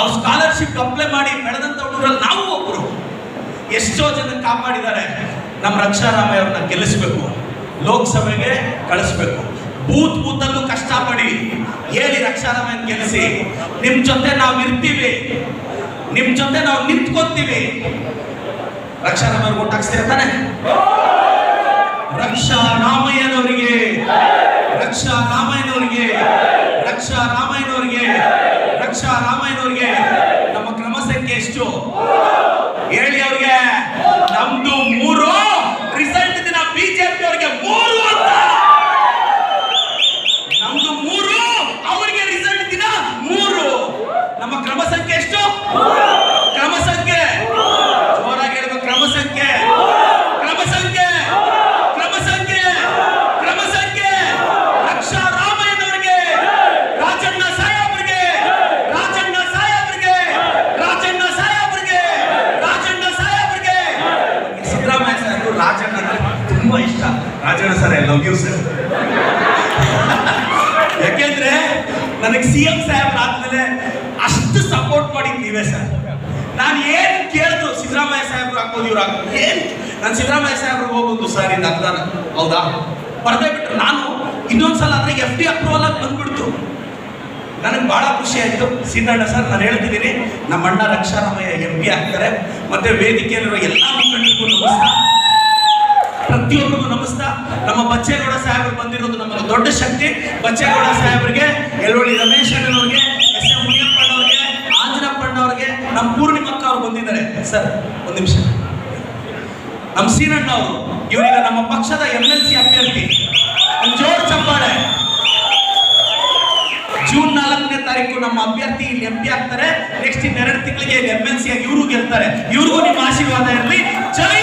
ಅವ್ರ scholarship apply ಮಾಡಿ ಬೆಳೆದಂತ ಹುಡುಗರಲ್ಲಿ ನಾವು ಒಬ್ರು. ಎಷ್ಟೋ ಜನ ಕಾಪಾಡಿದ್ದಾರೆ. ನಮ್ಮ ರಕ್ಷಾರಾಮಯ್ಯ ಅವ್ರನ್ನ ಗೆಲ್ಲಿಸ್ಬೇಕು. ಲೋಕಸಭೆಗೆ ಕಳಿಸ್ಬೇಕು. ಬೂತ್ ಬೂತಲ್ಲೂ ಕಷ್ಟಪಡಿ ಹೇಳಿ ರಕ್ಷಾರಾಮಯ್ಯ ಗೆಲ್ಲಿಸಿ. ನಿಮ್ಮ ಜೊತೆ ನಾವು ಇರ್ತೀವಿ. ನಿಮ್ಮ ಜೊತೆ ನಾವು ನಿಂತ್ಕೊತೀವಿ. ರಕ್ಷಾರಾಮಯ್ಯ ಓಟ್ ಹಾಕ್ಸ್ತೀರ ತಾನೆ? ರಕ್ಷಾ ರಾಮಯ್ಯನವರಿಗೆ ರಕ್ಷಾ ರಾಮಯ್ಯನವರಿಗೆ ರಕ್ಷಾ ರಾಮಯ್ಯನವರಿಗೆ ರಕ್ಷಾ ಸಂಖ್ಯೆ ಎಷ್ಟು? ಹೇಳಿ ಅವ್ರಿಗೆ. ನಮ್ದು ಮೂರು ರಿಸಲ್ಟ್ ದಿನ ಬಿಜೆಪಿ ಅವ್ರಿಗೆ ಮೂರು ಅಂತ. ನಮ್ದು ಮೂರು, ಅವರಿಗೆ ರಿಸಲ್ಟ್ ದಿನ ಮೂರು. ನಮ್ಮ ಕ್ರಮ ಸಂಖ್ಯೆ Rajanna sir I love you sir ಯಾಕೆಂದ್ರೆ ನನಗೆ ಸಿ ಎಂ ಸಾಹೇಬ್ ಆದ್ಮೇಲೆ ಅಷ್ಟು ಸಪೋರ್ಟ್ ಮಾಡಿ ನೀವೇ ಸರ್ ನಾನು ಏನ್ ಕೇಳಿದ್ರು ಸಿದ್ದರಾಮಯ್ಯ ಸಾಹೇಬ್ರು ಹಾಕ್ಬೋದು ಇವ್ರು ಹಾಕ್ಬೋದು ಏನ್? ನಾನು ಸಿದ್ದರಾಮಯ್ಯ ಸಾಹೇಬ್ರಿಗೆ ಹೋಗೋದು ಸರ್ ಇದು ಹೌದಾ? ಬರ್ದೇ ಬಿಟ್ರು ನಾನು ಇನ್ನೊಂದ್ಸಲ ಅಂದ್ರೆ ಎಫ್ ಡಿ ಅಪ್ರೂವಲ್ ಆಗಿ ಬಂದ್ಬಿಡ್ತು. ನನಗೆ ಬಹಳ ಖುಷಿ ಆಯ್ತು. ಸಿದ್ದಣ್ಣ ಸರ್, ನಾನು ಹೇಳ್ತಿದ್ದೀನಿ ನಮ್ಮ ಅಣ್ಣ ರಕ್ಷಾರಾಮಯ್ಯ ಎಂ ಪಿ ಆಗ್ತಾರೆ, ಮತ್ತೆ ವೇದಿಕೆಯಲ್ಲಿರೋ ಎಲ್ಲ ಬಚ್ಚೇಗೌಡ ಸಾಹೇಬರು ಬಂದಿರೋದು ನಮಗೆ ದೊಡ್ಡ ಶಕ್ತಿ. ಬಚ್ಚೇಗೌಡ ಸಾಹೇಬರಿಗೆ ಎಲ್ವಳ್ಳಿ ರಮೇಶ್ ಅಣ್ಣನವ್ರಿಗೆ, ಎಸ್ ಎಂ ಮುನಿಯಪ್ಪಣ್ಣವ್ರಿಗೆ ಆಂಜನಪ್ಪಣ್ಣವ್ರಿಗೆ ನಮ್ಮ ಪೂರ್ಣಿಮಕ್ಕ ಅವ್ರು ಬಂದಿದ್ದಾರೆ. ಸರ್, ಒಂದು ನಿಮಿಷ. ನಮ್ಮ ಸೀನಣ್ಣ ಅವರು. ಇವರೀಗ ನಮ್ಮ ಪಕ್ಷದ ಎಂ ಎಲ್ ಸಿ ಅಭ್ಯರ್ಥಿ. ಜೋರ್ ಚಪ್ಪಾಳೆ. ಜೂನ್ ನಾಲ್ಕನೇ ತಾರೀಕು ನಮ್ಮ ಅಭ್ಯರ್ಥಿ ಇಲ್ಲಿ ಎಂ ಪಿ ಆಗ್ತಾರೆ. ನೆಕ್ಸ್ಟ್ ಇನ್ನೆರಡು ತಿಂಗಳಿಗೆ ಎಂ ಎಲ್ ಸಿ ಆಗಿ ಇವರು ಗೆಲ್ತಾರೆ. ಇವ್ರಿಗೂ ನಿಮ್ಮ ಆಶೀರ್ವಾದ ಇರಲಿ. ಜೈ